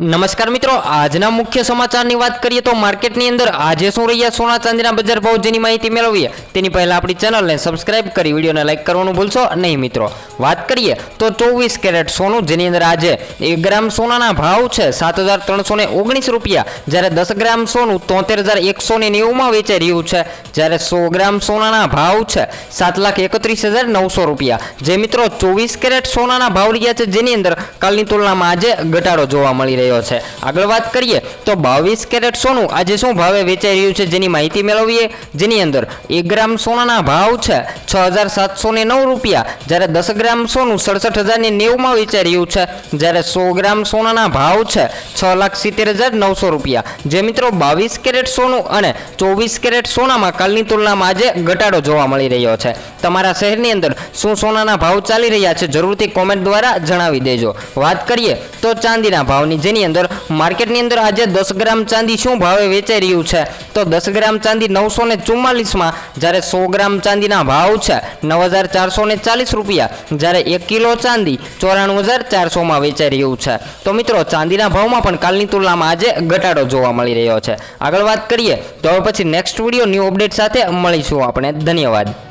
નમસ્કાર મિત્રો, આજના મુખ્ય સમાચારની વાત કરીએ તો માર્કેટની અંદર આજે શું રહ્યા સોના ચાંદીના બજાર ભાવ જેની માહિતી મેળવીએ. તેની પહેલાં આપણી ચેનલને સબસ્ક્રાઇબ કરી, વિડીયોને લાઇક કરવાનું ભૂલશો નહીં મિત્રો. વાત કરીએ તો ચોવીસ કેરેટ સોનું, જેની અંદર આજે એક ગ્રામ સોનાના ભાવ છે સાત હજાર ત્રણસો ને ઓગણીસ રૂપિયા. જ્યારે દસ ગ્રામ સોનું તોતેર હજાર એકસો ને નેવુંમાં વેચાઈ રહ્યું છે. જ્યારે સો ગ્રામ સોનાના ભાવ છે સાત લાખ એકત્રીસ હજાર નવસો રૂપિયા. જે મિત્રો ચોવીસ કેરેટ સોનાના ભાવ રહ્યા છે, જેની અંદર કાલની તુલનામાં આજે ઘટાડો જોવા મળી રહ્યો છે. આગળ વાત કરીએ તો બાવીસ કેરેટ સોનું આજે શું ભાવે વેચાઈ રહ્યું છે જેની માહિતી મેળવીએ? જેની અંદર એક ગ્રામ સોનાના ભાવ છે છ હજાર સાતસો ને નવ રૂપિયા. જ્યારે દસ ગ્રામ સોનું સડસઠ હજાર ને નેવુંમાં વેચાઈ રહ્યું છે. જ્યારે સો ગ્રામ સોનાના ભાવ છે છ લાખ સિત્તેર હજાર નવસો રૂપિયા. જે મિત્રો બાવીસ કેરેટ સોનું અને ચોવીસ કેરેટ સોનામાં કાલની તુલનામાં આજે ઘટાડો જોવા મળી રહ્યો છે. તમારા શહેરની અંદર શું સોનાના ભાવ ચાલી રહ્યા છે જરૂરથી કોમેન્ટ દ્વારા જણાવી દેજો. વાત કરીએ તો ચાંદીના ભાવની. જેની અંદર. માર્કેટની અંદર આજે દસ ગ્રામ ચાંદી શું ભાવે વેચાઈ રહ્યું છે? તો દસ ગ્રામ ચાંદી નવસો ને ચુમ્માલીસમાં જ્યારે સો ગ્રામ ચાંદીના ભાવ છે નવ હજાર ચારસો ને ચાલીસ રૂપિયા. જ્યારે એક કિલો ચાંદી ચોરાણું હજાર ચારસોમાં વેચાઈ રહ્યું છે. તો મિત્રો, ચાંદીના ભાવમાં પણ કાલની તુલનામાં આજે ઘટાડો જોવા મળી રહ્યો છે. આગળ વાત કરીએ, તો હવે પછી નેક્સ્ટ વીડિયો ન્યૂ અપડેટ સાથે મળીશું આપણે. ધન્યવાદ.